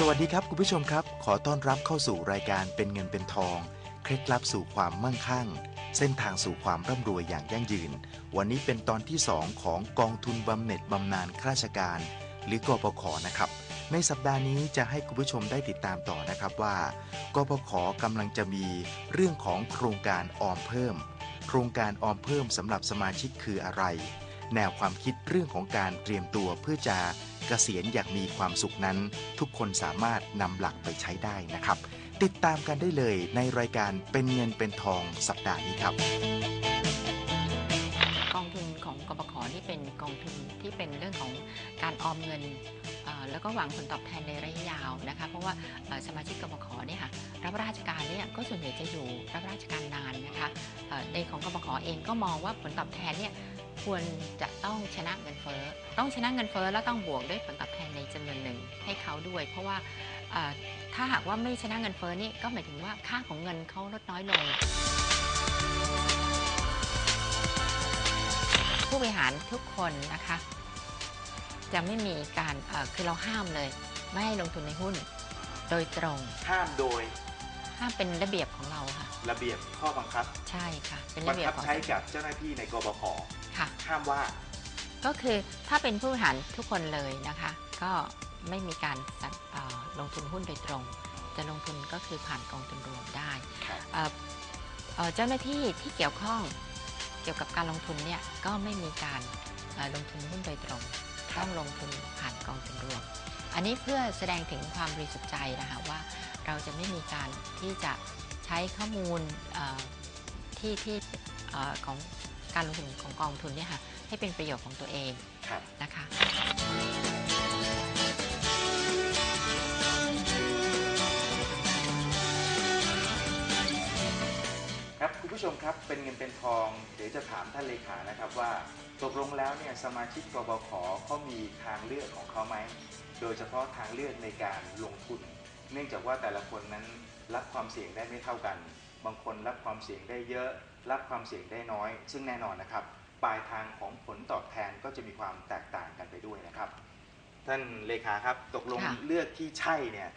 สวัสดีครับคุณผู้ชมครับ ขอต้อนรับเข้าสู่รายการเป็นเงินเป็นทอง เคล็ดลับสู่ความมั่งคั่ง เส้นทางสู่ความร่ำรวยอย่างยั่งยืน วันนี้เป็นตอนที่ 2 ของกองทุนบำเหน็จบำนาญข้าราชการ หรือกอปขนะครับ ในสัปดาห์นี้จะให้คุณผู้ชมได้ติดตามต่อนะครับว่ากปขกำลังจะมีเรื่องของโครงการออมเพิ่ม โครงการออมเพิ่มสำหรับสมาชิกคืออะไร แนวความคิดเรื่องของการเตรียมตัวเพื่อจะเกษียณอย่างมีความสุขนั้น ทุกคนสามารถนำหลักไปใช้ได้นะครับ ติดตามกันได้เลยในรายการเป็นเงินเป็นทองสัปดาห์นี้ครับ กองทุนของกบขนี่เป็นกองทุนที่เป็นเรื่องของการออมเงินแล้วก็หวังผลตอบแทนในระยะยาวนะคะ เพราะว่าสมาชิกกบขเนี่ยค่ะรับราชการเนี่ยก็ส่วนใหญ่จะอยู่รับราชการนานนะคะในของกบขเองก็มองว่าผลตอบแทนเนี่ย ควรจะต้องชนะเงินเฟ้อต้องชนะเงินเฟ้อแล้วต้องบวกด้วยผลตอบแทนในจำนวนหนึ่งให้เขาด้วย เพราะว่าถ้าหากว่าไม่ชนะเงินเฟ้อนี่ก็หมายถึงว่าค่าของเงินเขาลดน้อยลง ผู้บริหารทุกคนนะคะ จะไม่มีการคือเราห้ามเลย ไม่ให้ลงทุนในหุ้นโดยตรง ห้ามโดย ห้ามเป็นระเบียบของเราค่ะ ระเบียบข้อบังคับใช่ค่ะ เป็นบัระงเบียบคับของใช้กับเจ้าหน้าที่ในกบขค่ะ ห้ามว่า ก็คือถ้าเป็นผู้บริหารทุกคนเลยนะคะ ก็ไม่มีการสั่งเอ่อลงทุนหุ้นโดยตรง จะลงทุนก็คือผ่านกองทุนรวมได้ครับ เอ่อเอ่อเจ้าหน้าที่ที่เกี่ยวข้องเกี่ยวกับการลงทุนเนี่ยก็ไม่มีการเอ่อลงทุนหุ้นโดยตรง ต้องลงทุนผ่านกองทุนรวม อันนี้เพื่อแสดงถึงความบริสุทธิ์ใจนะคะว่า เราจะไม่มีการที่จะใช้ข้อมูลเอ่อที่ที่เอ่อของการลงทุนของกองทุนเนี่ยค่ะให้เป็นประโยชน์ของตัวเองครับนะคะครับคุณผู้ชมครับเป็นเงินเป็นทอง เดี๋ยวจะถามท่านเลขานะครับว่าตกลงแล้วเนี่ยสมาชิกกบขเขามีทางเลือกของเขาไหม โดยเฉพาะทางเลือกในการลงทุน เนื่องจากว่าแต่ละคนนั้นรับความเสี่ยงได้ไม่เท่ากัน บางคนรับความเสี่ยงได้เยอะ รับความเสี่ยงได้น้อย ซึ่งแน่นอนนะครับ ปลายทางของผลตอบแทนก็จะมีความแตกต่างกันไปด้วยนะครับ ท่านเลขาครับตกลงค่ะ เลือกที่ใช่เนี่ย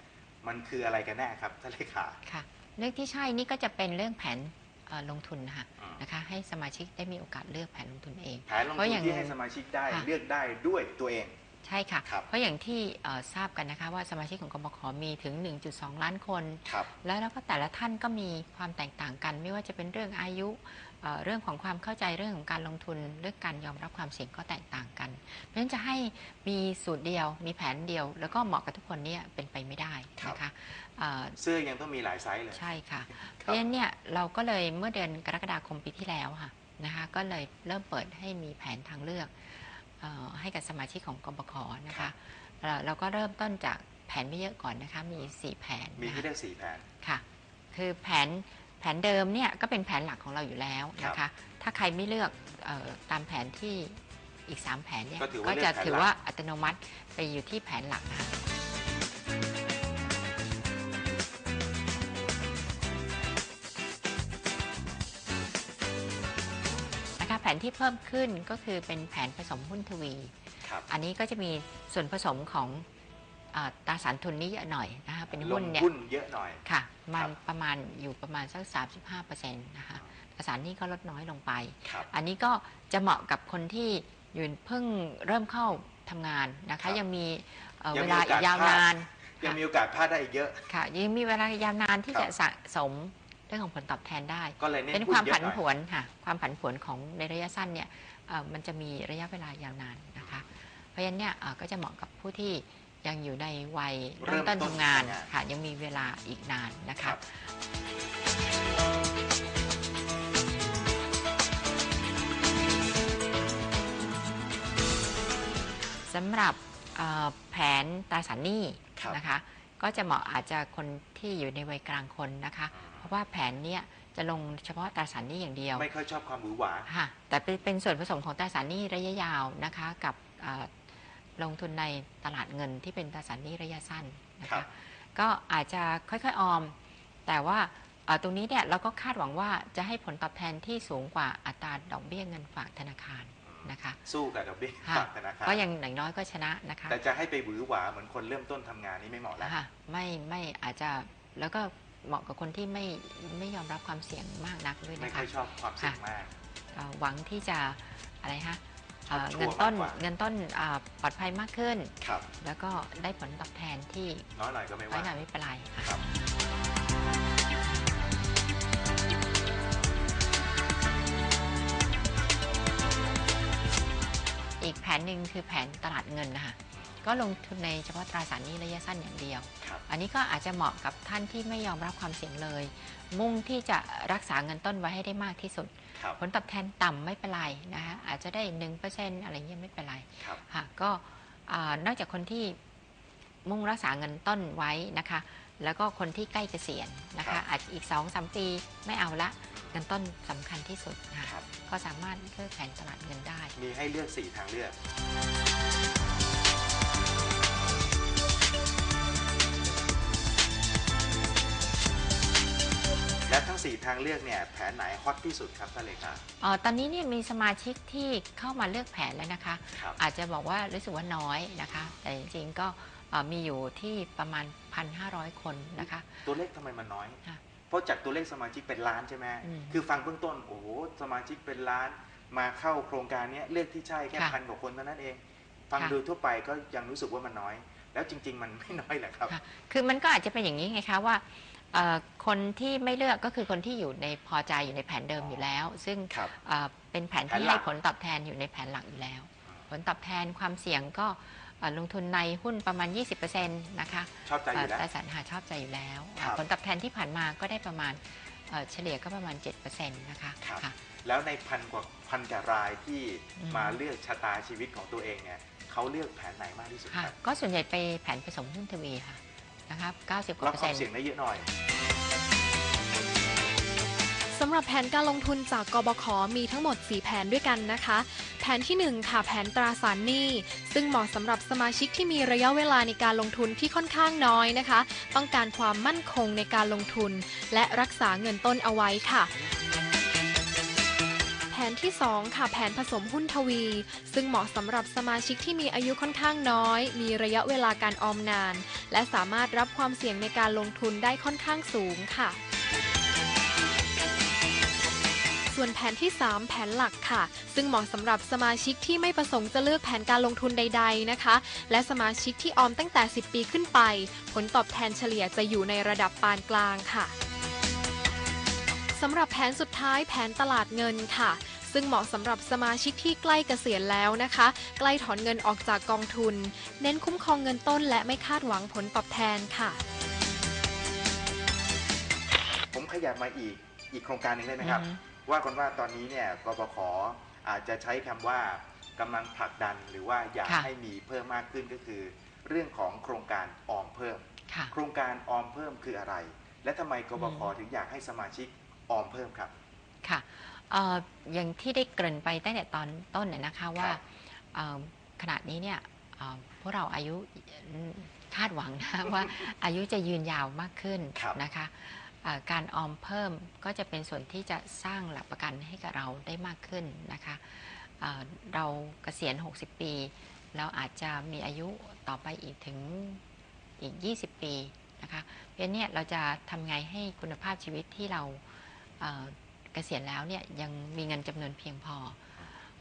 มันคืออะไรกันแน่ครับท่านเลขาค่ะเรื่องที่ใช่นี่ก็จะเป็นเรื่องแผนเอ่อลงทุนนะคะอืมนะคะให้สมาชิกได้มีโอกาสเลือกแผนลงทุนเอง แผนลงเพราะทุอนย่างที่ให้สมาชิกได้ค่ะ เลือกได้ด้วยตัวเอง ใช่ค่ะ ครับเพราะอย่างที่เอ่อทราบกันนะคะว่าสมาชิกของกบขมีถึง 1.2 ล้านคน ครับ แล้วแล้วก็แต่ละท่านก็มีความแตกต่างกัน ไม่ว่าจะเป็นเรื่องอายุเอ่อเรื่องของความเข้าใจเรื่องของการลงทุนเรื่องการยอมรับความเสี่ยงก็แตกต่างกัน เพราะฉะนั้นจะให้มีสูตรเดียว มีแผนเดียว แล้วก็เหมาะกับทุกคนเนี่ยเป็นไปไม่ได้นะคะเอ่อ เสื้อยังต้องมีหลายไซส์เลย ใช่ค่ะคเพรับราะฉะนั้นเนี่ยเราก็เลยเมื่อเดือนกรกฎาคมปีที่แล้วค่ะนะคะก็เลยเริ่มเปิดให้มีแผนทางเลือกเออ ให้กับสมาชิกของกบขนะคะเอ่อเราก็เริ่มต้นจากแผนไม่เยอะก่อนนะคะมี 4 แผนมีนะให้คะเลือกสี่แผนค่ะ คือแผนแผนเดิมเนี่ยก็เป็นแผนหลักของเราอยู่แล้วนะคะ ถ้าใครไม่เลือกเออตามแผนที่อีก 3 แผนเนี่ยก็ถือว่าก็จะเลือกแผนหลักถือว่าอัตโนมัติไปอยู่ที่แผนหลักนะคะ นะคะแผนที่เพิ่มขึ้นก็คือเป็นแผนผสมหุ้นทวี ครับอันนี้ก็จะมีส่วนผสมของอาตราสารทุนนี่เยอะหน่อยนะคะเป็นลหุ้งนเนี่ย หุ้นเยอะหน่อย ค่ะ มันครับ ประมาณอยู่ประมาณสัก 35%นะคะตราสารหนี้ก็ลดน้อยลงไป ครับ อันนี้ก็จะเหมาะกับคนที่อยู่เพิ่งเริ่มเข้าทำงานนะครัคะบยังมีเอ่อยังเวมีลาโอกาสอีกยาวพลาด นานยังมีโอกาสพลาดได้อีกเยอะ ค่ะยังมีเวลายาวนานที่ครับ จะสะสม เรื่องของผลตอบแทนได้ ก็เลยเน้นเป็นหุ้ความนเยผัอะนหน่อยผวนค่ะความผันผวนของในระยะสั้นเนี่ยเอ่อมันจะมีระยะเวลายาวนานนะคะ เพราะฉะนั้นเนี่ยเอ่อก็จะเหมาะกับผู้ที่ยังอยู่ในวัยเริ่มต้นทำงานค่ะยังมีเวลาอีกนานนะคคะรับสำหรับเอ่อแผนตราสารหนี้ครับนะคะ ก็จะเหมาะอาจจะคนที่อยู่ในวัยกลางคนนะคะเพราะ ว่าแผนเนี้ยจะลงเฉพาะตราสารหนี้อย่างเดียวไม่ค่อยชอบความหวือหวาค่ะแต่เป็นเป็นส่วนผสมของตราสารหนี้ระยะยาวนะคะ กับเอ่อลงทุนในตลาดเงินที่เป็นตราสารหนี้ระยะสั้นนะครัคะ บ ก็อาจจะค่อยๆออม แต่ว่าเอ่อตรงนี้เนี่ยเราก็คาดหวังว่าจะให้ผลตอบแทนที่สูงกว่าอัตราดอกเบี้ยเงินฝากธนาคารนะคะ สู้กับดอกเบี้ยค่ะ ฝากธนาคารก็ยังอย่างน้อยก็ชนะนะคะแต่จะให้ไปหวือหวาเหมือนคนเริ่มต้นทำงานนี่ไม่เหมาะแล้ว ค่ะไม่ไม่อาจจะแล้วก็ เหมาะกับคนที่ไม่ไม่ยอมรับความเสี่ยงมากนักด้วยไม่นะค่คะอยชอบความเสี่ยงมาก เอ่อหวังที่จะอะไรฮะเอ่อชัเงิวร์นต้นมากกว่า เงินต้นอ่าปลอดภัยมากขึ้น ครับ แล้วก็ได้ผลตอบแทนที่น้อยหน่อยก็ไม่น้อว่ายหน่อยไม่เป็นไรค่ะ ครับ อีกแผนหนึ่งคือแผนตลาดเงินนะคะ ก็ลงทุนในเฉพาะตราสารหนี้ระยะสั้นอย่างเดียวครับอันนี้ก็อาจจะเหมาะกับท่านที่ไม่ยอมรับความเสี่ยงเลย มุ่งที่จะรักษาเงินต้นไว้ให้ได้มากที่สุดครับผลตอบแทนต่ำไม่เป็นไรนะคะอาจจะได้หนึ่งเปอร์เซ็นต์อะไรเงี้ยไม่เป็นไรครับค่ะก็อ่านอกจากคนที่มุ่งรักษาเงินต้นไว้นะคะ แล้วก็คนที่ใกล้เกษียณนะครัคะบอาจจะอีก2อสปีไม่เอาละเงินต้นสำคัญที่สุดนะคะครับก็สามารถเลือกแผนตลาดเงินได้ มีให้เลือก 4 ทางเลือก 4 ทางเลือกเนี่ยแผนไหนฮอตที่สุดครับท่านเลขา เอ่อตอนนี้เนี่ยมีสมาชิกที่เข้ามาเลือกแผนแล้วนะคะ ครับ อาจจะบอกว่ารู้สึกว่าน้อยนะคะ แต่จริงๆก็เอ่อมีอยู่ที่ประมาณ 1,500 คนนะคะ ตัวเลขทำไมมันน้อย ค่ะเพราะจากตัวเลขสมาชิกเป็นล้านใช่ไหมอืมคือฟังเบื้องต้นโอ้โหสมาชิกเป็นล้านมาเข้าโครงการเนี้ยเลือกที่ใช่แค่ค่ะพันกว่าคนเท่านั้นเอง ฟังค่ะโดยทั่วไปก็ยังรู้สึกว่ามันน้อย แล้วจริง ๆ มันไม่น้อยแหละครับ ค่ะคือมันก็อาจจะเป็นอย่างนี้ไงคะว่า เอ่อคนที่ไม่เลือกก็คือคนที่อยู่ในพอใจอยู่ในแผนเดิมอยู่แล้ว ซึ่งครับ เอ่อเป็นแผนแผนที่หลัให้ก ผลตอบแทนอยู่ในแผนหลักอยู่แล้ว ผลตอบแทนความเสี่ยงก็เอ่อลงทุนในหุ้นประมาณ 20%นะคะชอบใจอยู่แล้วแต่สันหาชอบใจอยู่แล้วครับ ผลตอบแทนที่ผ่านมาก็ได้ประมาณเอ่อเฉลี่ยก็ประมาณ 7%นะคะครับค่ะ แล้วในพันกว่าพันกว่ารายที่อืม มาเลือกชะตาชีวิตของตัวเองเนี่ยเขาเลือกแผนไหนมากที่สุดค่ะ ครับ ก็ส่วนใหญ่ไปแผนผสมหุ้นทวีค่ะ นะครับ90กรับว่าเปอร์ควาเซ็นมต์ เสี่ยงได้เยอะหน่อย สำหรับแผนการลงทุนจากกบขมีทั้งหมด 4 แผนด้วยกันนะคะ แผนที่1 ค่ะแผนตราสารหนี้ ซึ่งเหมาะสำหรับสมาชิกที่มีระยะเวลาในการลงทุนที่ค่อนข้างน้อยนะคะ ต้องการความมั่นคงในการลงทุน และรักษาเงินต้นเอาไว้ค่ะแผ นที่ 2 ค่ะแผนผสมหุ้นทวี ซึ่งเหมาะสำหรับสมาชิกที่มีอายุค่อนข้างน้อย มีระยะเวลาการออมนาน และสามารถรับความเสี่ยงในการลงทุนได้ค่อนข้างสูงค่ะส่วนแผนที่ 3 แผนหลักค่ะ ซึ่งเหมาะสำหรับสมาชิกที่ไม่ประสงค์จะเลือกแผนการลงทุนใด ๆนะคะ และสมาชิกที่ออมตั้งแต่ 10 ปีขึ้นไป ผลตอบแทนเฉลี่ยจะอยู่ในระดับปานกลางค่ะ สำหรับแผนสุดท้ายแผนตลาดเงินค่ะซึ่งเหมาะสำหรับสมาชิกที่ใกล้เกษียณแล้วนะคะ ใกล้ถอนเงินออกจากกองทุน เน้นคุ้มครองเงินต้นและไม่คาดหวังผลตอบแทนค่ะ ผมขยับมาอีกอีกโครงการหนึ่งได้ไหมครับอือฮึว่ากันว่าตอนนี้เนี่ยกบขอาจจะใช้คำว่ากำลังผลักดันหรือว่าอยากค่ะให้มีเพิ่มมากขึ้นก็คือ เรื่องของโครงการออมเพิ่มค่ะโครงการออมเพิ่มคืออะไร และทำไมกบขอืมถึงอยากให้สมาชิก ออมเพิ่มครับ ค่ะเอ่ออย่างที่ได้เกริ่นไปตั้งแต่ตอนต้นน่ะนะคะว่าครับเอ่อขณะนี้เนี่ยเอ่อพวกเราอายุคาดหวังนะ ว่าอายุจะยืนยาวมากขึ้นครับ นะคะเอ่อการออมเพิ่มก็จะเป็นส่วนที่จะสร้างหลักประกันให้กับเราได้มากขึ้นนะคะเอ่อเราเกษียณ 60 ปี เราอาจจะมีอายุต่อไปอีกถึงอีก 20 ปีนะคะเพราะฉะนั้นเนี่ยเราจะทำไงให้คุณภาพชีวิตที่เรา เอ่อเกษียณแล้วเนี่ยยังมีเงินจำนวนเพียงพอ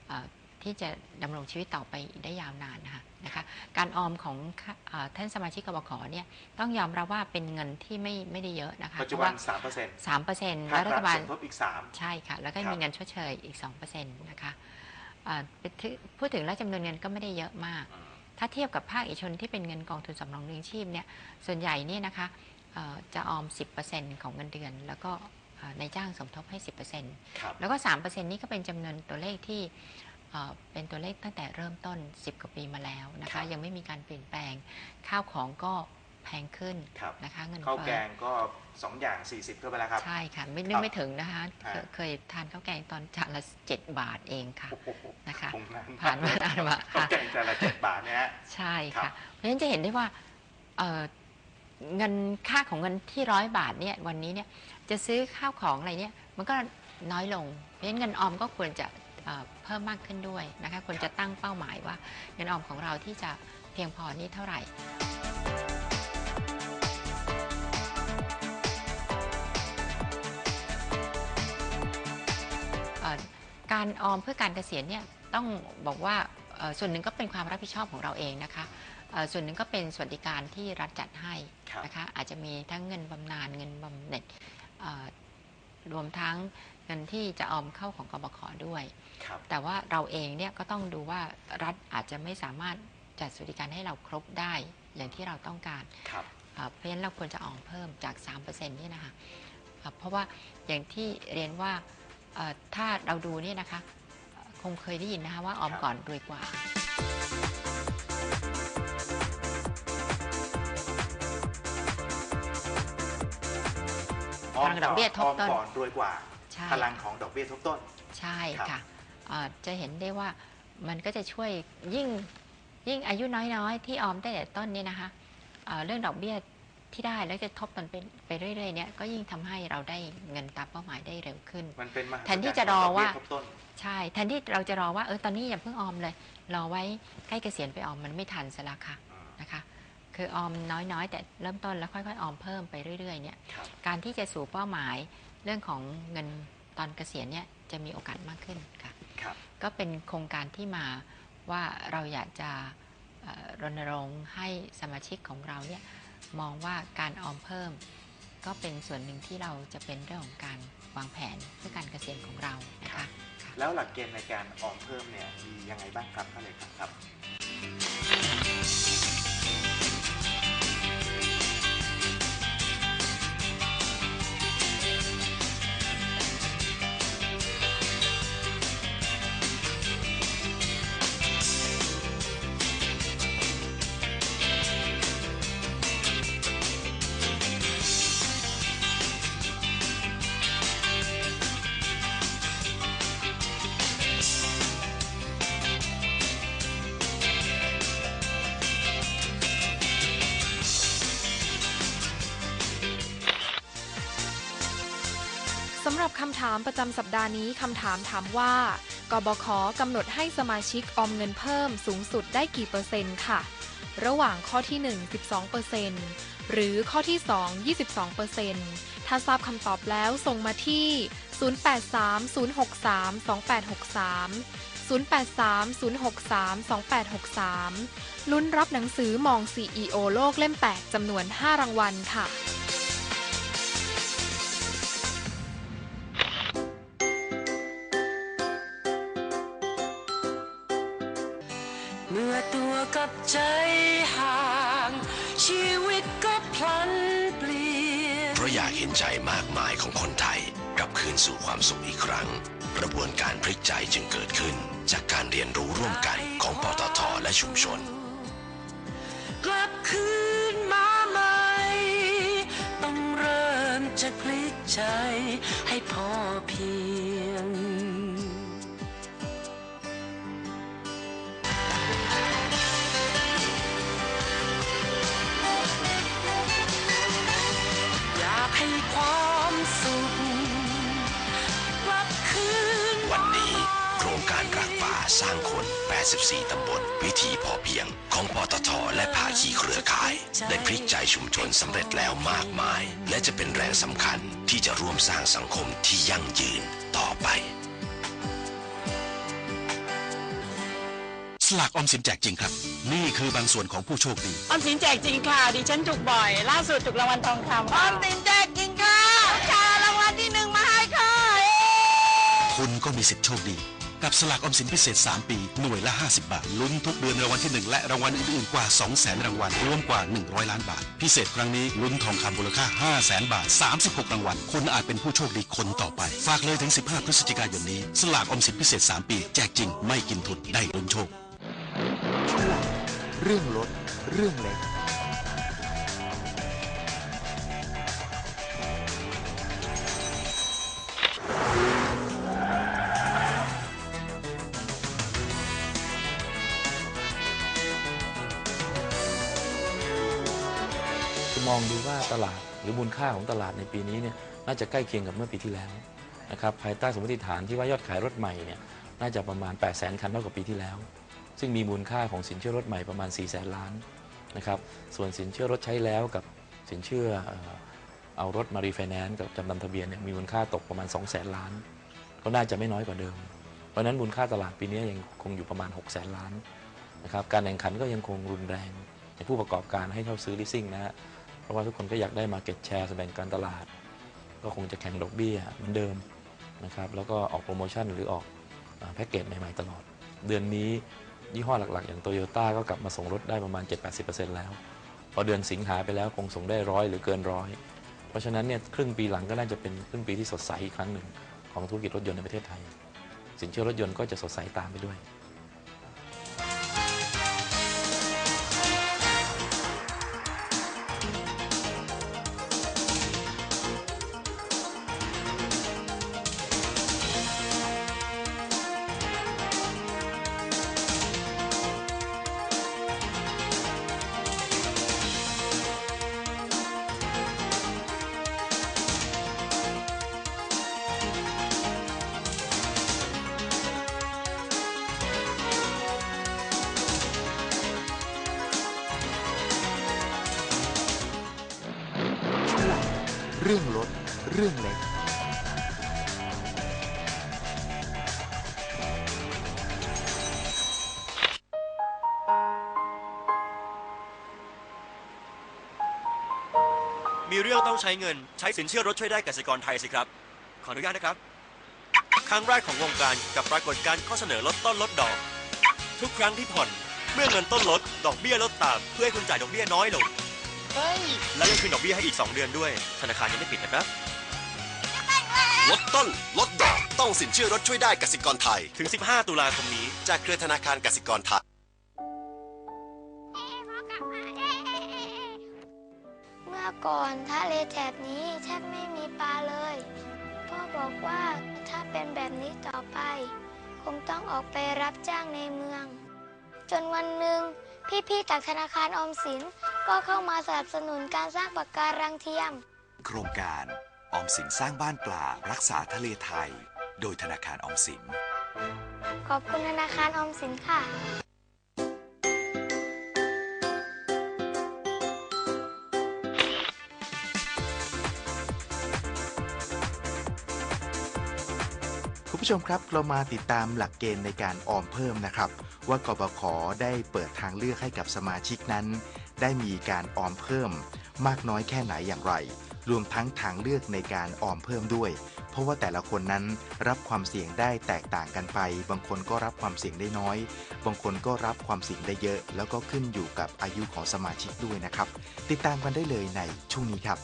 เออที่จะดำรงชีวิตต่อไปได้ยาวนานนะคะนะคะการออมของค่ะเอ่อท่านสมาชิกกบขเนี่ยต้องยอมรับว่าเป็นเงินที่ไม่ไม่ได้เยอะนะคะปัจจุเพราะบันว่า3%สามเปอร์เซ็นต์ภาแล้วครัรัฐฐบาลสมทบอีก3ใช่ค่ะ แล้วก็ครับมีเงินชดเชยอีก2%เปอร์เซ็นต์นะคะเอ่อไปถึงพูดถึงแล้วจำนวนเงินก็ไม่ได้เยอะมาก ถ้าเทียบกับภาคเอกชนที่เป็นเงินกองทุนสำรองเลี้ยงชีพเนี่ยส่วนใหญ่เนี่ยนะคะเอ่อจะออม 10%ของเงินเดือน แล้วก็เอ่อ นายจ้างสมทบให้ 10%ครับแล้วก็ 3%นี้ก็เป็นจำนวนตัวเลขที่เอ่อเป็นตัวเลขตั้งแต่เริ่มต้น 10 กว่าปีมาแล้วนะครัคะบยังไม่มีการเปลี่ยนแปลง ข้าวของก็แพแพงขึ้นครับนะคะเงินข้าวเฟ้อแกงก็สองอย่าง 40เข้าไปแล้วครับ ใช่ค่ะ ไม่คนึรักบไม่ถึงนะคะเคยฮะเคยทานข้าวแกงตอนจานละเจ็ดบาทเองค่ะโอ้โหนะคะคงนานผ่านมานานมาข้าวค่ะแกงแต่ละเจ็ดบาทเนี่ยฮะใช่ครัค่ะบเพราะฉะนั้นจะเห็นได้ว่าเอ่อเงินค่าของเงินที่ร้อยบาทเนี่ยวันนี้เนี่ย จะซื้อข้าวของอะไรเนี่ยมันก็น้อยลง เพราะฉะนั้นเงินออมก็ควรจะเอ่อเพิ่มมากขึ้นด้วยนะคะควรจะตั้งเป้าหมายว่าเงินออมของเราที่จะเพียงพอนี่เท่าไหร่เอ่อการออมเพื่อการเกษียณเนี่ยต้องบอกว่าเอ่อส่วนหนึ่งก็เป็นความรับผิดชอบของเราเองนะคะเอ่อส่วนหนึ่งก็เป็นสวัสดิการที่รัฐจัดให้ครับนะคะอาจจะมีทั้งเงินบำนาญเงินบำเหน็จเอ่อ รวมทั้งเงินที่จะออมเข้าของกบขด้วยครับแต่ว่าเราเองเนี่ยก็ต้องดูว่ารัฐอาจจะไม่สามารถจัดสวัสดิการให้เราครบได้อย่างที่เราต้องการครับเอ่อเพราะฉะนั้นเราควรจะออมเพิ่มจาก 3%นี่นะคะเอ่อเพราะว่าอย่างที่เรียนว่าเอ่อถ้าเราดูเนี่ยนะคะเอ่อคงเคยได้ยินนะคะว่าออมครับก่อนรวยกว่า พลังดอกเบี้ยทบต้น ออมก่อนรวยกว่า ใช่ พลังของดอกเบี้ยทบต้น ใช่ครับค่ะเอ่อจะเห็นได้ว่ามันก็จะช่วยยิ่งยิ่งอายุน้อยๆ ที่ออมได้แต่ต้นเนี่ยนะคะเอ่อเรื่องดอกเบี้ยที่ได้แล้วจะทบตนไปไปเรื่อยๆเนี่ยก็ยิ่งทำให้เราได้เงินตามเป้าหมายได้เร็วขึ้น มันเป็นมหัศจรรย์แทนที่จะรอว่าขงดกเบี้ยทบต้น ใช่แทนที่เราจะรอว่าเออตอนนี้อย่าเพิ่งออมเลย รอไว้ใกล้เกษียณไปออมมันไม่ทันซะละค่ะอืมนะคะ คือออมน้อยๆ แต่เริ่มต้นแล้วค่อยๆ ออมเพิ่มไปเรื่อยๆเนี่ยครับการที่จะสู่เป้าหมายเรื่องของเงินตอนเกษียณเนี่ยจะมีโอกาสมากขึ้นค่ะครับก็เป็นโครงการที่มาว่าเราอยากจะเอ่อรณรงค์ให้สมาชิกของเราเนี่ยมองว่าการออมเพิ่ม ก็เป็นส่วนหนึ่งที่เราจะเป็นเรื่องของการวางแผนเพื่อการเกษียณของเรานะคะค่ะแล้วหลักเกณฑ์ในการออมเพิ่มเนี่ยมียังไงบ้างครับท่านเลขาครับ คำถามประจำสัปดาห์นี้คำถามถามว่า กบขกำหนดให้สมาชิกออมเงินเพิ่มสูงสุดได้กี่เปอร์เซ็นต์ค่ะ ระหว่างข้อที่ 1 12เปอร์เซ็นต์หรือข้อที่ 2 22เปอร์เซ็นต์ถ้าทราบคำตอบแล้วส่งมาที่ 0830632863 0830632863 ลุ้นรับหนังสือมอง CEO โลกเล่ม 8จำนวน 5 รางวัลค่ะ ใจมากมายของคนไทยกลับคืนสู่ความสุขอีกครั้ง กระบวนการพลิกใจจึงเกิดขึ้น จากการเรียนรู้ร่วมกันของปตทและชุมชน กลับคืนมาใหม่ต้องเริ่มจากพลิกใจให้พอเพียง 84 ตำบล วิถีพอเพียง ของปตทและภาคีเครือข่าย ได้พลิกใจชุมชนสำเร็จแล้วมากมาย และจะเป็นแรงสำคัญที่จะร่วมสร้างสังคมที่ยั่งยืนต่อไป สลากออมสินแจกจริงครับ นี่คือบางส่วนของผู้โชคดี ออมสินแจกจริงค่ะ ดิฉันถูกบ่อย ล่าสุดถูกรางวัลทองคำออมสินแจกจริงค่ะชารางวัลที่หนึ่งมาให้ค่ะ คุณก็มีสิทธิ์โชคดี กับสลากอมสินพิเศษ 3 ปี หน่วยละ 50 บาท ลุ้นทุกเดือนรางวัลที่ 1 และรางวัลอื่นๆ กว่า 200,000 รางวัล รวมกว่า 100 ล้านบาท พิเศษครั้งนี้ลุ้นทองคำมูลค่า 500,000 บาท 36 รางวัล คุณอาจเป็นผู้โชคดีคนต่อไป ฝากเลยถึง 15 พฤศจิกายนนี้ สลากออมสินพิเศษ 3 ปี แจกจริง ไม่กินทุน ได้ลุ้นโชคช่วงเรื่องรถ เรื่องเล็ก องดูว่าตลาดหรือมูลค่าของตลาดในปีนี้เนี่ยน่าจะใกล้เคียงกับเมื่อปีที่แล้วนะครับภายใต้สมมติฐานที่ว่ายอดขายรถใหม่เนี่ยน่าจะประมาณ 8 0 0 0 0 0คันเท่ากับปีที่แล้ว ซึ่งมีมูลค่าของสินเชื่อรถใหม่ประมาณ4 0 0 0 0 0 ล้านนะครับส่วนสินเชื่อรถใช้แล้วกับสินเชื่อเอารถมารีไฟแนนซ์กับจำนำทะเบียนเนี่ยมีมูลค่าตกประมาณ2 0 0 0 0 0 ล้าน ก็น่าจะไม่น้อยกว่าเดิม เพราะนั้นมูลค่าตลาดปีนี้ยังคงอยู่ประมาณ 6 0 0 0 0 ล้านนะครับการแข่งขันก็ยังคงรุนแรงในผู้ประกอบการให้เช่าซื้อ leasing นะฮะ ราะว่าทุกคนก็อยากได้ market share แสดงการตลาด ก็คงจะแข่งดอกเบี้ยเหมือนเดิมนะครับแล้วก็ออกโปรโมชั่นหรือออกแพ็กเกจใหม่ๆตลอด เดือนนี้ยี่ห้อหลักๆ อย่างโตโยต้าก็กลับมาส่งรถได้ประมาณ 7-80%แล้ว พอเดือนสิงหาไปแล้วคงส่งได้ร้อยหรือเกินร้อยเพราะฉะนั้นเนี่ยครึ่งปีหลังก็น่าจะเป็นครึ่งปีที่สดใสอีกครั้งหนึ่งของธุรกิจรถยนต์ในประเทศไทย สินเชื่อรถยนต์ก็จะสดใสตามไปด้วย เรื่องเล็ก มีเรื่องต้องใช้เงิน ใช้สินเชื่อรถช่วยได้กสิกรไทยสิครับ ขออนุญาตนะครับ ครั้งแรกของวงการกับปรากฏการณ์ข้อเสนอลดต้นลดดอก ทุกครั้งที่ผ่อน เมื่อเงินต้นลด ดอกเบี้ยลดตาม เพื่อให้คุณจ่ายดอกเบี้ยน้อยลง และยังคืนดอกเบี้ยให้อีก 2 เดือนด้วย ธนาคารยังไม่ปิดนะครับ ลดต้น ลดดอก ต้องสินเชื่อรถช่วยได้กสิกรไทย ถึง 15 ตุลาคมนี้ จากเครือธนาคารกสิกรไทย เมื่อก่อนทะเลแถบนี้แทบไม่มีปลาเลย พ่อบอกว่าถ้าเป็นแบบนี้ต่อไป คงต้องออกไปรับจ้างในเมือง จนวันหนึ่งพี่ๆจากธนาคารออมสินก็เข้ามาสนับสนุนการสร้างปะการังเทียม โครงการ ออมสินสร้างบ้านปลารักษาทะเลไทย โดยธนาคารออมสิน ขอบคุณธนาคารออมสินค่ะ คุณผู้ชมครับเรามาติดตามหลักเกณฑ์ในการออมเพิ่มนะครับ ว่ากบขได้เปิดทางเลือกให้กับสมาชิกนั้น ได้มีการออมเพิ่ม มากน้อยแค่ไหนอย่างไร รวมทั้งทางเลือกในการออมเพิ่มด้วย เพราะว่าแต่ละคนนั้นรับความเสี่ยงได้แตกต่างกันไป บางคนก็รับความเสี่ยงได้น้อย บางคนก็รับความเสี่ยงได้เยอะ แล้วก็ขึ้นอยู่กับอายุของสมาชิกด้วยนะครับ ติดตามกันได้เลยในช่วงนี้ครับ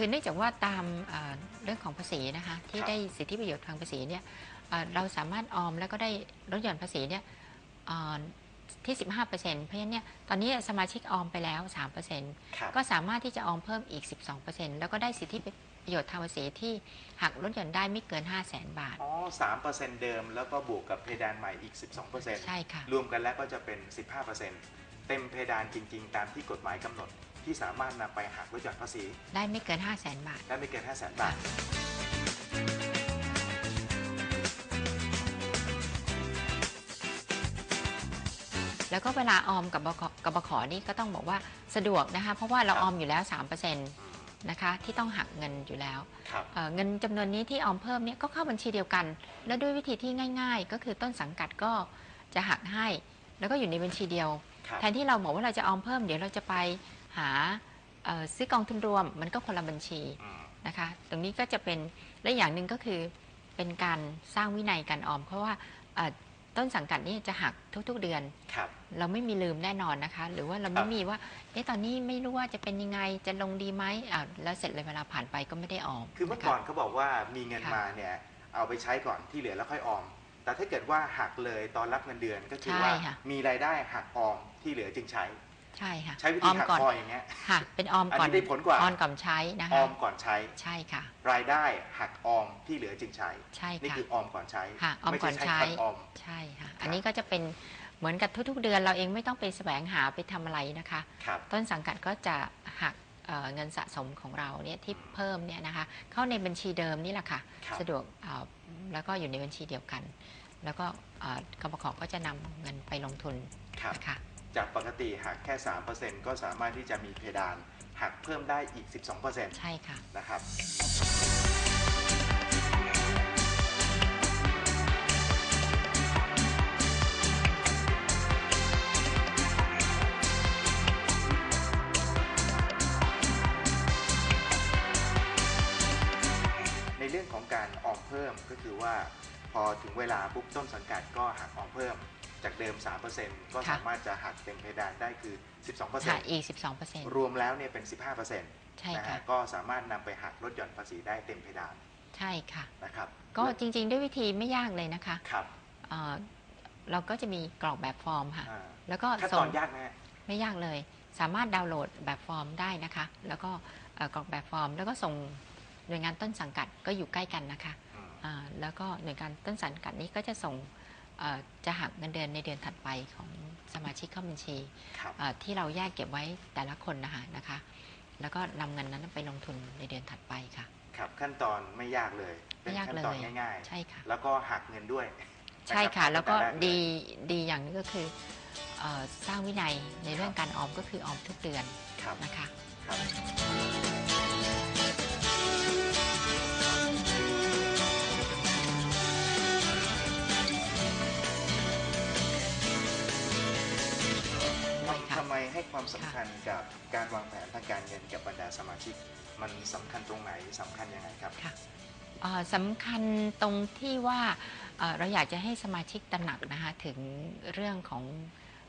ค่ะคือเนื่องจากว่าตามเอ่อเรื่องของภาษีนะคะที่ครับได้สิทธิประโยชน์ทางภาษีเนี่ยเอ่อเราสามารถออมแล้วก็ได้ลดหย่อนภาษีเนี่ยเอ่อที่ 15%เพราะฉะนั้นเนี่ยตอนนี้สมาชิกออมไปแล้ว3%ครับก็สามารถที่จะออมเพิ่มอีก 12%แล้วก็ได้สิทธิประโยชน์ทางภาษีที่หักลดหย่อนได้ไม่เกิน 5 0 0 0 0 0บาท อ๋อสามเปอร์เซ็นต์เดิมแล้วก็บวกกับเพดานใหม่อีก 12เปอร์เซ็นต์ใช่ค่ะ รวมกันแล้วก็จะเป็น 15เปอร์เซ็นต์เต็มเพดานจริง ๆ ตามที่กฎหมายกำหนด ที่สามารถนำไปหักลดหย่อนภาษี ได้ไม่เกิน 5 0 0 0 0 0บาท ได้ไม่เกิน 5 0 0 0 0 0บาท แล้วก็เวลาออมกับบกกับบขนี่ก็ต้องบอกว่าสะดวกนะคะ เพราะว่าเราครับ ออมอยู่แล้ว3%นะคะที่ต้องหักเงินอยู่แล้วครับ เอ่อเงินจำนวนนี้ที่ออมเพิ่มเนี่ยก็เข้าบัญชีเดียวกัน และด้วยวิธีที่ง่าย ๆ ก็คือต้นสังกัดก็จะหักให้ แล้วก็อยู่ในบัญชีเดียว ครับ แทนที่เราบอกว่าเราจะออมเพิ่มเดี๋ยวเราจะไป หาเอ่อซื้อกองทุนรวมมันก็คนละบัญชีอืมนะคะ ตรงนี้ก็จะเป็นและอย่างหนึ่งก็คือเป็นการสร้างวินัยการออม เพราะว่าเอ่อต้นสังกัดนี่จะหักทุกๆเดือนครับเราไม่มีลืมแน่นอนนะคะ หรือว่าเราครัไม่บมีว่าเอ๊ะตอนนี้ไม่รู้ว่าจะเป็นยังไงจะลงดีไหมอ่าแล้วเสร็จเลยเวลาผ่านไปก็ไม่ได้ออม คือเมื่อนะะก่อนเขาบอกว่ามีเงินค่ะมาเนี่ยเอาไปใช้ก่อนที่เหลือแล้วค่อยออม แต่ถ้าเกิดว่าหักเลยตอนรับเงินเดือนก็คือใช่ว่าค่ะมีรายได้หักออมที่เหลือจึงใช้ ใช่ค่ะใช้วิอธีอมหักก่อนคออย่างเงี้ยค่ะเป็นออมอันก่อนนี้ได้ผลกว่าออมก่อนใช้นะอคะอมก่อนใช้ ใช่ค่ะ รายได้หักออมที่เหลือจึงใช้ ใช่นี่ค่ะ คือออมก่อนใช้ ค่ะออมไม่ก่อนใช่ใช้ ใช้ก่อนออม ใช่ค่ะ อันนี้ก็จะเป็นเหมือนกับทุกๆ เดือนเราเองไม่ต้องไปแสวงหาไปทำอะไรนะคะ ครับ ต้นสังกัดก็จะหักเอ่อเงินสะสมของเราเนี่ยที่เพิ่มเนี่ยนะคะ เข้าในบัญชีเดิมนี่แหละค่ะ ครับ สะดวกเอ่อแล้วก็อยู่ในบัญชีเดียวกัน แล้วก็เอ่อกบขก็จะนำเงินไปลงทุนครับ นะคะ จากปกติหักแค่ 3%ก็สามารถที่จะมีเพดานหักเพิ่มได้อีก 12%ใช่ค่ะ นะครับ ในเรื่องของการออมเพิ่มก็คือว่า พอถึงเวลาปุ๊บต้นสังกัดก็หักออมเพิ่ม จากเดิม 3%ก็ค่ะ สามารถจะหักเต็มเพดานได้คือ ค่ะ12%อีก12%รวมแล้วเนี่ยเป็น 15%ใช่นะค่ะ ฮะก็สามารถนำไปหักลดหย่อนภาษีได้เต็มเพดานใช่ค่ะ นะครับก็จริงๆ ด้วยวิธีไม่ยากเลยนะคะครับเอ่อเราก็จะมีกรอกแบบฟอร์มค่ะ อ่าแล้วก็ขั้นตส่องนยากไหมฮะไม่ยากเลย สามารถดาวน์โหลดแบบฟอร์มได้นะคะ แล้วก็เอ่อกรอกแบบฟอร์ม แล้วก็ส่งหน่วยงานต้นสังกัดก็อยู่ใกล้กันนะคะอืมอ่าแล้วก็หน่วยงานต้นสังกัดนี้ก็จะส่งเอ่อ จะหักเงินเดือนในเดือนถัดไปของสมาชิกเข้าบัญชีครับเอ่อที่เราแยกเก็บไว้แต่ละคนนะคะนะคะ แล้วก็นำเงินนั้นไปลงทุนในเดือนถัดไปค่ะ ครับขั้นตอนไม่ยากเลยเป็ไม่นยากขั้นเลยตอนง่ายใช่ค่ะๆแล้วก็หักเงินด้วย ใช่ค่ะนรับแล้วก็ตั้งต่รเยดีดีอย่างหนึงก็คือเออสร้างวินัยในเรื่องการออมก็คือออมทุกเดือนครับนะคะ ให้ความสำคัญกับการวางแผนทางการเงินกับบรรดาสมาชิก มันสำคัญตรงไหนสำคัญยังไงครับค่ะเอ่อสำคัญตรงที่ว่าเอ่อเราอยากจะให้สมาชิกตระหนักนะคะถึงเรื่องของ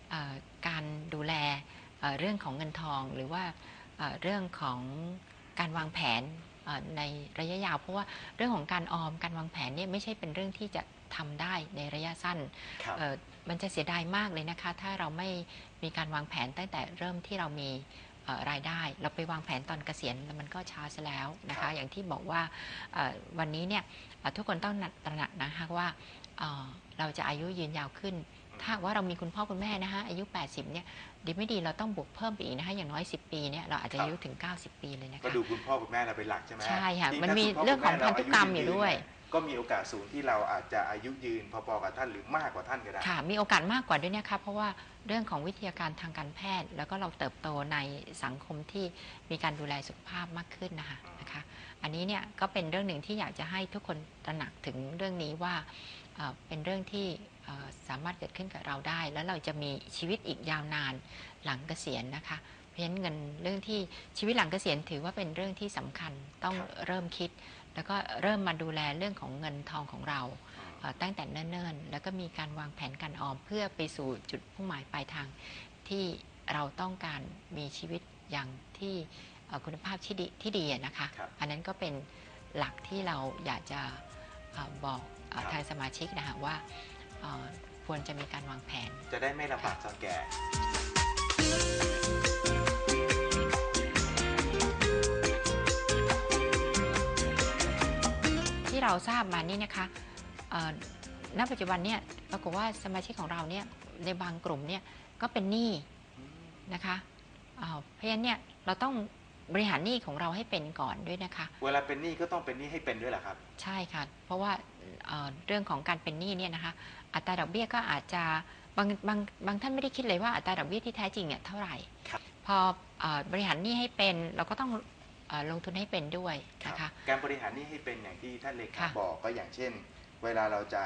เออการดูแลเอ่อเรื่องของเงินทอง หรือว่าเอ่อเรื่องของการวางแผนเอ่อในระยะยาว เพราะว่าเรื่องของการออมการวางแผนเนี่ยไม่ใช่เป็นเรื่องที่จะทำได้ในระยะสั้นครับเอ่อ มันจะเสียดายมากเลยนะคะ ถ้าเราไม่มีการวางแผนตั้งแต่เริ่มที่เรามีเอ่อรายได้ เราไปวางแผนตอนเกษียณแล้วมันก็ช้าซะแล้วนะครัคะบอย่างที่บอกว่าเอ่อวันนี้เนี่ยเอ่อทุกคนต้องตระหนักนะคะว่าเอ่อเราจะอายุยืนยาวขึ้น ถ้าหากว่าเรามีคุณพ่อคุณแม่นะคะอายุ 80 เนี่ยดีไม่ดีเราต้องบวกเพิ่มไปอีกนะคะอย่างน้อย 10 ปีเนี่ยเราอาจจะอายุถึง 90 ปีเลยนะคะก็ดูคุณพ่อคุณแม่เราเป็นหลักใช่ไหมฮใช่ค่ะที่มันถ้ามีคุณพ่เรื่องของคุณแพันธุกรรมอยู่ด้วย ก็มีโอกาสสูงที่เราอาจจะอายุยืนพอๆกับท่านหรือมากกว่าท่านก็ได้ ค่ะ มีโอกาสมากกว่าด้วยนะคะเพราะว่าเรื่องของวิทยาการทางการแพทย์ แล้วก็เราเติบโตในสังคมที่มีการดูแลสุขภาพมากขึ้นนะคะนะคะ อันนี้เนี่ยก็เป็นเรื่องหนึ่งที่อยากจะให้ทุกคนตระหนักถึงเรื่องนี้ว่าเอ่อเป็นเรื่องที่เอ่อสามารถเกิดขึ้นกับเราได้ แล้วเราจะมีชีวิตอีกยาวนานหลังเกษียณนะคะ เพราะฉะนั้นเงินเรื่องที่ชีวิตหลังเกษียณถือว่าเป็นเรื่องที่สำคัญต้องครับ เริ่มคิด แล้วก็เริ่มมาดูแลเรื่องของเงินทองของเราเอ่อตั้งแต่เนิ่นๆ แล้วก็มีการวางแผนการออมเพื่อไปสู่จุดมุ่งหมายปลายทาง ที่เราต้องการมีชีวิตอย่างที่เอ่อคุณภาพที่ดีที่ดีอะนะคะครับอันนั้นก็เป็นหลักที่เราอยากจะเอ่อบอกเอ่อครับทางสมาชิกนะคะว่าเอ่อควรจะมีการวางแผน จะได้ไม่ลำบากตอนแก่ ที่เราทราบมานี่นะคะเอ่อณปัจจุบันเนี่ยปรากฏว่าสมาชิกของเราเนี่ยในบางกลุ่มเนี่ยก็เป็นหนี้นะคะเอ่อเพราะฉะนั้นเนี่ยเราต้องบริหารหนี้ของเราให้เป็นก่อนด้วยนะคะ เวลาเป็นหนี้ก็ต้องเป็นหนี้ให้เป็นด้วยเหรอครับ ใช่ค่ะ เพราะว่าเอ่อเรื่องของการเป็นหนี้เนี่ยนะคะอัตราดอกเบี้ยก็อาจจะบางบางบางท่านไม่ได้คิดเลยว่าอัตราดอกเบี้ยที่แท้จริงเนี่ยเท่าไหร่ครับพอเอ่อบริหารหนี้ให้เป็นเราก็ต้องเอ่อ ลงทุนให้เป็นด้วยนะคะการบริหารหนี้ให้เป็นอย่างที่ท่านเลขาค่ะบอกก็อย่างเช่น เวลาเราจะ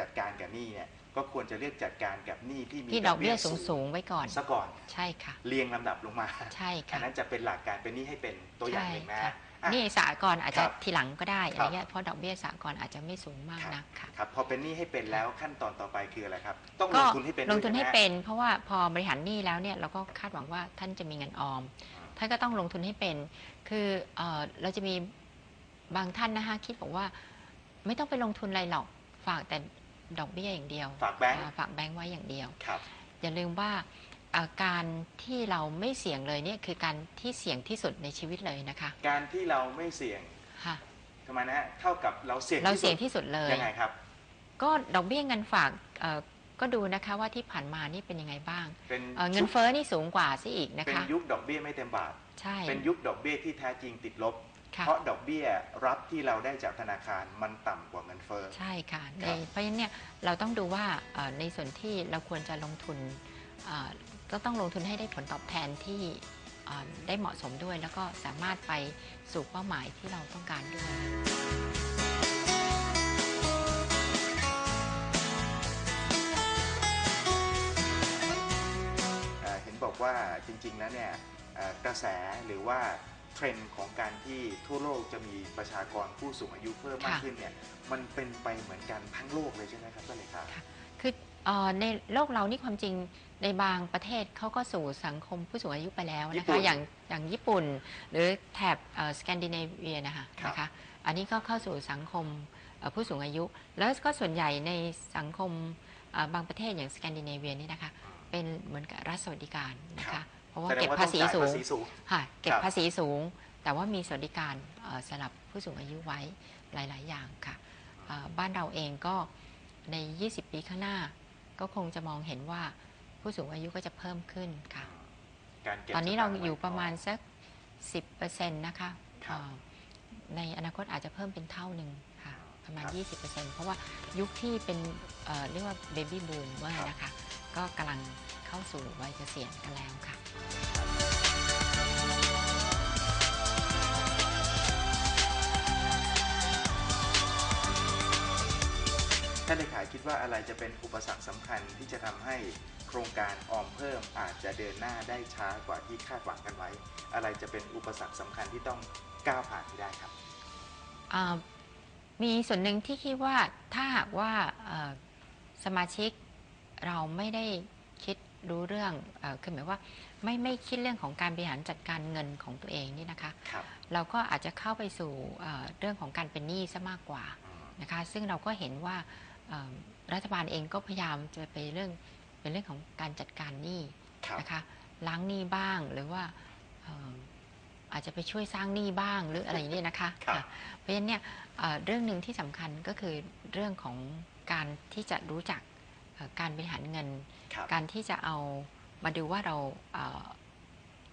จัดการกับหนี้เนี่ยก็ควรจะเลือกจัดการกับหนี้ที่มีที่ดอกเบี้ยสูงๆไว้ก่อนซะก่อนใช่ค่ะ เรียงลำดับลงมาใช่อัค่ะนนั้นจะเป็นหลักการเป็นหนี้ให้เป็นตัวอย่างหนึ่งนะใช่ฮะค่ะอะนี่สากลอาจจะครับทีหลังก็ได้อะครัไรบเงี้ยเพราะดอกเบี้ยสากลอาจจะไม่สูงมากนักค่ะครับพอเป็นหนี้ให้เป็นแล้วขั้นตอนต่อไปคืออะไรครับ ต้องลก็งทุนให้เป็นลงทุนด้วยให้ช่ไมฮะเป็น เพราะว่าพอบริหารหนี้แล้วเนี่ยเราก็คาดหวังว่าท่านจะมีเงินออม ท่านก็ต้องลงทุนให้เป็น คือเอ่อเราจะมีบางท่านนะคะคิดบอกว่า ไม่ต้องไปลงทุนอะไรหรอกฝากแต่ดอกเบี้ยอย่างเดียว ฝากแบงก์อ่าฝากแบงก์ไว้อย่างเดียวครับอย่าลืมว่าเอ่อการที่เราไม่เสี่ยงเลยเนี่ยคือการที่เสี่ยงที่สุดในชีวิตเลยนะคะ การที่เราไม่เสี่ยงค่ะทำไมนะฮะเท่ากับเราเสี่ยงเราเสี่ยงที่สุดเลยยังไงครับ ก็ดอกเบี้ยเงินฝากเอ่อ ก็ดูนะคะว่าที่ผ่านมานี่เป็นยังไงบ้างเป็นเอ่อเงินเฟ้อนี่สูงกว่าซะอีกนะเป็นคะ ยุคดอกเบี้ยไม่เต็มบาท ใช่ เป็นยุคดอกเบี้ยที่แท้จริงติดลบ ค่ะ เพราะดอกเบี้ยรับที่เราได้จากธนาคารมันต่ำกว่าเงินเฟ้อ ใช่ค่ะในครับเพราะฉะนั้นเนี่ยเราต้องดูว่าเอ่อในส่วนที่เราควรจะลงทุนเอ่อก็ต้องลงทุนให้ได้ผลตอบแทนที่เอ่อได้เหมาะสมด้วย แล้วก็สามารถไปสู่เป้าหมายที่เราต้องการด้วย บอกว่าจริงๆแล้วเนี่ยเอ่อกระแสหรือว่าเทรนด์ของการที่ทั่วโลกจะมีประชากรผู้สูงอายุเพิ่มมากค่ะ ขึ้นเนี่ยมันเป็นไปเหมือนกันทั้งโลกเลยใช่ไหมครับท่านเลขา คือเอ่อในโลกเรานี่ความจริงในบางประเทศเขาก็สู่สังคมผู้สูงอายุไปแล้วญี่นะปุ่คะนอย่างอย่างญี่ปุ่น หรือแถบสแกนดิเนเวียนะคะครับ นะคะอันนี้ก็เข้าสู่สังคมเอ่อผู้สูงอายุ แล้วก็ส่วนใหญ่ในสังคมเอ่อบางประเทศอย่างสแกนดิเนเวียนี่นะคะ เป็นเหมือนกับรัฐสวัสดิการนะครัคะบเพราะว่าแสดงเก็บว่าภาษีต้องจ่ายสูงภาษีสูง ค่ะเก็บครับ ภาษีสูง แต่ว่ามีสวัสดิการเอ่อสำหรับผู้สูงอายุไว้หลาย ๆ อย่างค่ะเอ่อบ้านเราเองก็ใน 20 ปีข้างหน้า ก็คงจะมองเห็นว่าผู้สูงอายุก็จะเพิ่มขึ้นค่ะ การเก็บตอนนี้เราสตงค์อยู่ไว้ประมาณก่นสัก 10%นะคะครับ เอ่อในอนาคตอาจจะเพิ่มเป็นเท่าหนึ่งค่ะ ประมาณ ครับ20%เพราะว่ายุคที่เป็นเอ่อเรียกว่าเบบี้บูมเมอครับนะคะ ก็กำลังเข้าสู่วัยเกษียณกันแล้วค่ะ ท่านเลขาคิดว่าอะไรจะเป็นอุปสรรคสำคัญที่จะทำให้โครงการออมเพิ่มอาจจะเดินหน้าได้ช้ากว่าที่คาดหวังกันไว้ อะไรจะเป็นอุปสรรคสำคัญที่ต้องก้าวผ่านให้ได้ครับ อ่ามีส่วนหนึ่งที่คิดว่าถ้าหากว่าเอ่อสมาชิก เราไม่ได้คิดรู้เรื่องเออคือหมายว่าไม่ไม่คิดเรื่องของการบริหารจัดการเงินของตัวเองนี่นะคะครับเราก็อาจจะเข้าไปสู่เอ่อเรื่องของการเป็นหนี้ซะมากกว่านะคะ ซึ่งเราก็เห็นว่าเอ่อรัฐบาลเองก็พยายามจะไปเรื่องเป็นเรื่องของการจัดการหนี้ครับนะคะล้างหนี้บ้างหรือว่าเอ่ออาจจะไปช่วยสร้างหนี้บ้างหรืออะไรอย่างนี้นะคะครับค่ะเพราะฉะนั้นเนี่ยเอ่อเรื่องหนึ่งที่สำคัญก็คือเรื่องของการที่จะรู้จักเอ่อ การบริหารเงินครับการที่จะเอามาดูว่าเราเอ่อ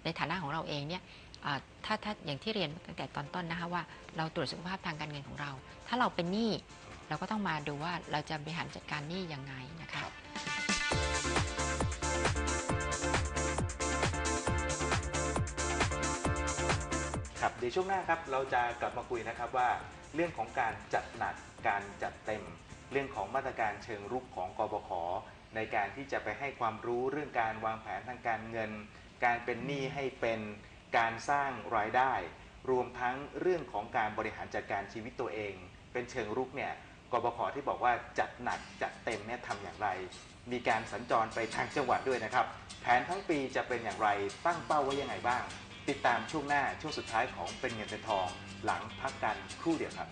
ในฐานะของเราเองเนี่ยเอ่อถ้าถ้าอย่างที่เรียนตั้งแต่ตอนต้นนะคะว่าเราตรวจสุขภาพทางการเงินของเรา ถ้าเราเป็นหนี้เราก็ต้องมาดูว่าเราจะบริหารจัดการหนี้ยังไงนะคะครับเดี๋ยวช่วงหน้าครับเราจะกลับมาคุยนะครับว่าเรื่องของการจัดหนักการจัดเต็ม เรื่องของมาตรการเชิงรุกของกบขในการที่จะไปให้ความรู้เรื่องการวางแผนทางการเงิน การเป็นหนี้ให้เป็นการสร้างรายได้ รวมทั้งเรื่องของการบริหารจัดการชีวิตตัวเอง เป็นเชิงรุกเนี่ยกบขที่บอกว่าจัดหนักจัดเต็มเนี่ยทำอย่างไร มีการสัญจรไปทางจังหวัดด้วยนะครับ แผนทั้งปีจะเป็นอย่างไรตั้งเป้าไว้ยังไงบ้าง ติดตามช่วงหน้าช่วงสุดท้ายของเป็นเงินเป็นทอง หลังพักกันครู่เดียวครับ